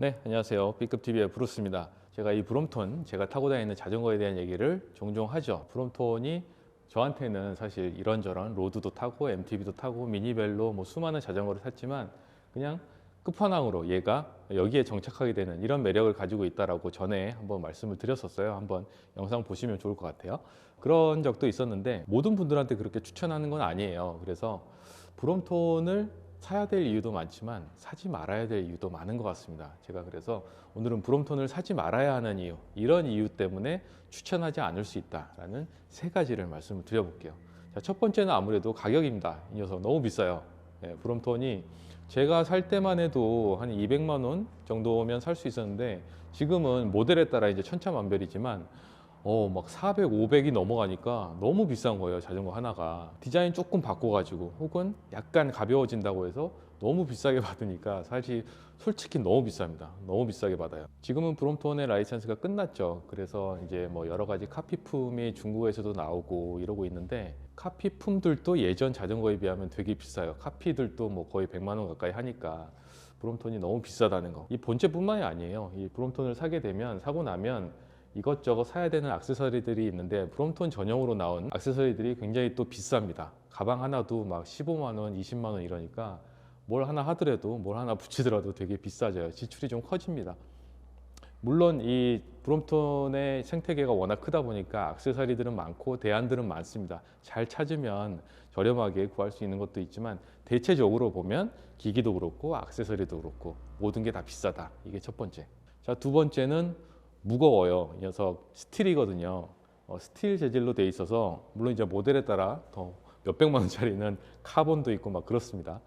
네, 안녕하세요. B급TV의 브루스입니다. 제가 이 브롬톤, 제가 타고 다니는 자전거에 대한 얘기를 종종 하죠. 브롬톤이 저한테는 사실 이런저런 로드도 타고 MTB도 타고 미니벨로 뭐 수많은 자전거를 탔지만 그냥 끝판왕으로 얘가 여기에 정착하게 되는 이런 매력을 가지고 있다라고 전에 한번 말씀을 드렸었어요. 한번 영상 보시면 좋을 것 같아요. 그런 적도 있었는데 모든 분들한테 그렇게 추천하는 건 아니에요. 그래서 브롬톤을 사야 될 이유도 많지만 사지 말아야 될 이유도 많은 것 같습니다. 제가 그래서 오늘은 브롬톤을 사지 말아야 하는 이유, 이런 이유 때문에 추천하지 않을 수 있다라는 세 가지를 말씀을 드려볼게요. 자, 첫 번째는 아무래도 가격입니다. 이 녀석 너무 비싸요. 네, 브롬톤이 제가 살 때만 해도 한 200만 원 정도면 살 수 있었는데 지금은 모델에 따라 이제 천차만별이지만 어, 막 400, 500이 넘어가니까 너무 비싼 거예요, 자전거 하나가. 디자인 조금 바꿔가지고, 혹은 약간 가벼워진다고 해서 너무 비싸게 받으니까 사실 솔직히 너무 비쌉니다. 너무 비싸게 받아요. 지금은 브롬톤의 라이센스가 끝났죠. 그래서 이제 뭐 여러 가지 카피품이 중국에서도 나오고 이러고 있는데, 카피품들도 예전 자전거에 비하면 되게 비싸요. 카피들도 뭐 거의 100만 원 가까이 하니까. 브롬톤이 너무 비싸다는 거. 이 본체뿐만이 아니에요. 이 브롬톤을 사게 되면, 사고 나면 이것저것 사야 되는 액세서리들이 있는데 브롬톤 전용으로 나온 액세서리들이 굉장히 또 비쌉니다. 가방 하나도 막 15만 원, 20만 원 이러니까 뭘 하나 하더라도 뭘 하나 붙이더라도 되게 비싸져요. 지출이 좀 커집니다. 물론 이 브롬톤의 생태계가 워낙 크다 보니까 액세서리들은 많고 대안들은 많습니다. 잘 찾으면 저렴하게 구할 수 있는 것도 있지만 대체적으로 보면 기기도 그렇고 액세서리도 그렇고 모든 게 다 비싸다. 이게 첫 번째. 자, 두 번째는 무거워요. 이 녀석 스틸이거든요. 어, 스틸 재질로 돼 있어서 물론 이제 모델에 따라 더 몇백만 원짜리는 카본도 있고 막 그렇습니다.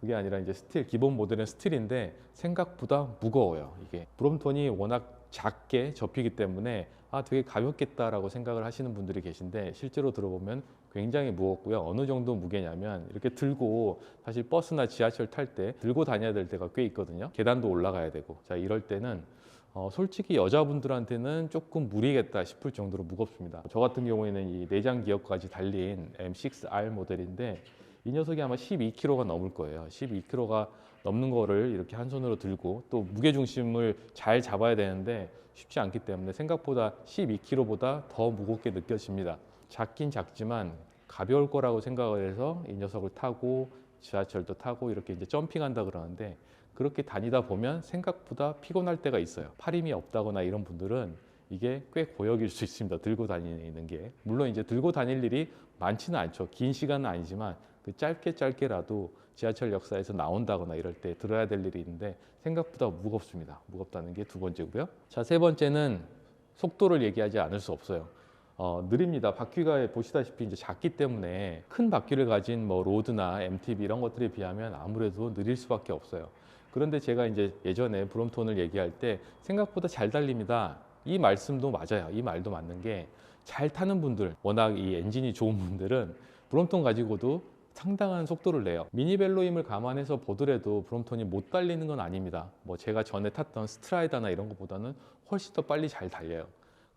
그게 아니라 이제 스틸 기본 모델은 스틸인데 생각보다 무거워요. 이게 브롬톤이 워낙 작게 접히기 때문에 아 되게 가볍겠다라고 생각을 하시는 분들이 계신데 실제로 들어보면 굉장히 무겁고요. 어느 정도 무게냐면 이렇게 들고 사실 버스나 지하철 탈 때 들고 다녀야 될 때가 꽤 있거든요. 계단도 올라가야 되고 자 이럴 때는 어, 솔직히 여자분들한테는 조금 무리겠다 싶을 정도로 무겁습니다. 저 같은 경우에는 이 내장 기업까지 달린 M6R 모델인데 이 녀석이 아마 12kg가 넘을 거예요. 12kg가 넘는 거를 이렇게 한 손으로 들고 또 무게 중심을 잘 잡아야 되는데 쉽지 않기 때문에 생각보다 12kg보다 더 무겁게 느껴집니다. 작긴 작지만 가벼울 거라고 생각을 해서 이 녀석을 타고 지하철도 타고 이렇게 이제 점핑한다 그러는데 그렇게 다니다 보면 생각보다 피곤할 때가 있어요. 팔 힘이 없다거나 이런 분들은 이게 꽤 고역일 수 있습니다. 들고 다니는 게. 물론 이제 들고 다닐 일이 많지는 않죠. 긴 시간은 아니지만 그 짧게 짧게라도 지하철 역사에서 나온다거나 이럴 때 들어야 될 일이 있는데 생각보다 무겁습니다. 무겁다는 게 두 번째고요. 자, 세 번째는 속도를 얘기하지 않을 수 없어요. 어, 느립니다. 바퀴가 보시다시피 이제 작기 때문에 큰 바퀴를 가진 뭐 로드나 MTB 이런 것들에 비하면 아무래도 느릴 수밖에 없어요. 그런데 제가 이제 예전에 브롬톤을 얘기할 때 생각보다 잘 달립니다. 이 말씀도 맞아요. 이 말도 맞는 게 잘 타는 분들, 워낙 이 엔진이 좋은 분들은 브롬톤 가지고도 상당한 속도를 내요. 미니벨로임을 감안해서 보더라도 브롬톤이 못 달리는 건 아닙니다. 뭐 제가 전에 탔던 스트라이다나 이런 것보다는 훨씬 더 빨리 잘 달려요.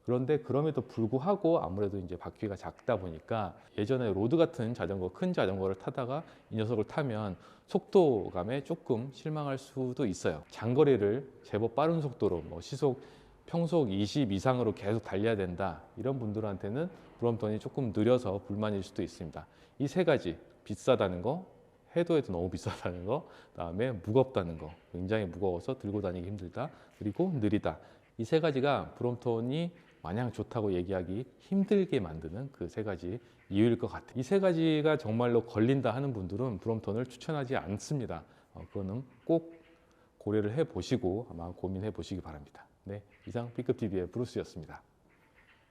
그런데 그럼에도 불구하고 아무래도 이제 바퀴가 작다 보니까 예전에 로드 같은 자전거, 큰 자전거를 타다가 이 녀석을 타면 속도감에 조금 실망할 수도 있어요. 장거리를 제법 빠른 속도로 뭐 시속 평속 20 이상으로 계속 달려야 된다. 이런 분들한테는 브롬톤이 조금 느려서 불만일 수도 있습니다. 이 세 가지 비싸다는 거, 해도 해도 너무 비싸다는 거, 그다음에 무겁다는 거, 굉장히 무거워서 들고 다니기 힘들다. 그리고 느리다. 이 세 가지가 브롬톤이 마냥 좋다고 얘기하기 힘들게 만드는 그 세 가지 이유일 것 같아요. 이 세 가지가 정말로 걸린다 하는 분들은 브롬톤을 추천하지 않습니다. 어, 그거는 꼭 고려를 해 보시고 아마 고민해 보시기 바랍니다. 네, 이상 B급 TV의 브루스였습니다.